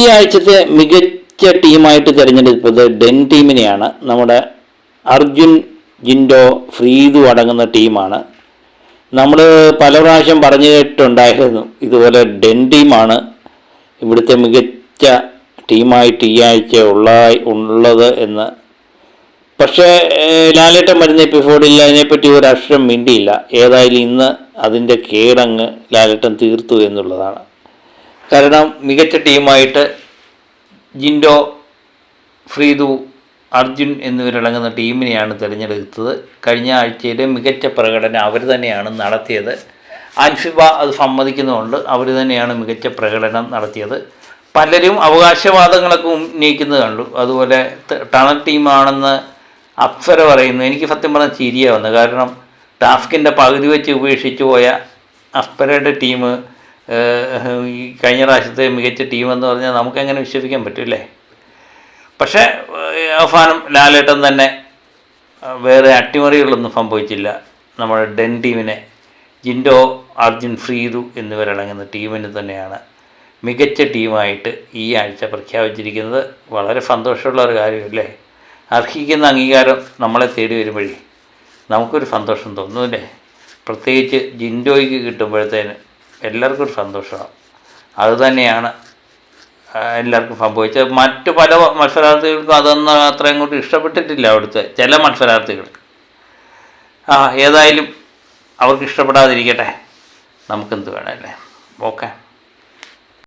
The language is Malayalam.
ഈ ആഴ്ചത്തെ മികച്ച ടീമായിട്ട് തിരഞ്ഞെടുത്തത് ഡെൻ ടീമിനെയാണ്. നമ്മുടെ അർജുൻ ജിൻഡോ ഫ്രീദു അടങ്ങുന്ന ടീമാണ്. നമ്മൾ പല പ്രാവശ്യം പറഞ്ഞു കേട്ടിട്ടുണ്ടായിരുന്നു ഇതുപോലെ ഡെൻ ടീമാണ് ഇവിടുത്തെ മികച്ച ടീമായിട്ട് ഈ ആഴ്ച ഉള്ള ഉള്ളത് എന്ന്. പക്ഷേ ലാലേട്ടൻ വരുന്ന എപ്പിസോഡിൽ അതിനെപ്പറ്റി ഒരു അക്ഷരം മിണ്ടിയില്ല. ഏതായാലും ഇന്ന് അതിന്റെ കേടങ്ങ് ലാലേട്ടൻ തീർത്തു എന്നുള്ളതാണ്. കാരണം മികച്ച ടീമായിട്ട് ജിൻഡോ ഫ്രീദു അർജുൻ എന്നിവരടങ്ങുന്ന ടീമിനെയാണ് തിരഞ്ഞെടുത്തത്. കഴിഞ്ഞ ആഴ്ചയിലെ മികച്ച പ്രകടനം അവർ തന്നെയാണ് നടത്തിയത്. അൻഫിബ അത് സമ്മതിക്കുന്നതുകൊണ്ട് അവർ തന്നെയാണ് മികച്ച പ്രകടനം നടത്തിയത്. പലരും അവകാശവാദങ്ങളൊക്കെ ഉന്നയിക്കുന്നത് കണ്ടു. അതുപോലെ ടണൽ ടീമാണെന്ന് അപ്സര പറയുന്നു. എനിക്ക് സത്യം പറഞ്ഞാൽ ചിരിയാവുന്നു കാരണം ടാസ്കിന്റെ പകുതി വെച്ച് ഉപേക്ഷിച്ച് പോയ അപ്സരയുടെ ടീം ഈ കഴിഞ്ഞ പ്രാവശ്യത്തെ മികച്ച ടീമെന്ന് പറഞ്ഞാൽ നമുക്കെങ്ങനെ വിശ്വസിക്കാൻ പറ്റില്ലേ? പക്ഷേ അവസാനം ലാലേട്ടൻ തന്നെ വേറെ അട്ടിമറികളൊന്നും സംഭവിച്ചില്ല. നമ്മുടെ ഡെൻ ടീമിനെ ജിൻഡോ അർജുൻ ഫ്രീദു എന്നിവരടങ്ങുന്ന ടീമിന് തന്നെയാണ് മികച്ച ടീമായിട്ട് ഈ ആഴ്ച പ്രഖ്യാപിച്ചിരിക്കുന്നത്. വളരെ സന്തോഷമുള്ള ഒരു കാര്യമല്ലേ? അർഹിക്കുന്ന അംഗീകാരം നമ്മളെ തേടി വരുമ്പോഴേ നമുക്കൊരു സന്തോഷം തോന്നുന്നില്ലേ പ്രത്യേകിച്ച് ജിൻഡോയ്ക്ക് കിട്ടുമ്പോഴത്തേന് എല്ലാവർക്കും ഒരു സന്തോഷമാണ്. അതുതന്നെയാണ് എല്ലാവർക്കും സംഭവിച്ചത്. മറ്റു പല മത്സരാർത്ഥികൾക്കും അതൊന്നും അത്രയും കൂടി ഇഷ്ടപ്പെട്ടിട്ടില്ല അവിടുത്തെ ചില മത്സരാർത്ഥികൾക്ക് ആ ഏതായാലും അവർക്ക് ഇഷ്ടപ്പെടാതിരിക്കട്ടെ. നമുക്കെന്ത് വേണമല്ലേ? ഓക്കെ.